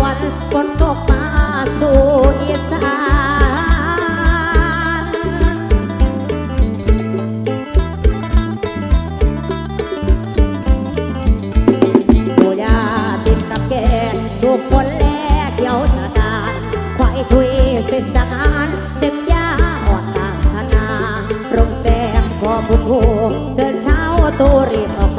วนฝนตกมาสู่อีสานดูยาติดกับแกนทุกคนแลเดียวจะนานควายคุยเส้นทางเต็มยาหอดต่างธนา โรงแรงขอบุญโหเดินเช้าตัวรีบออก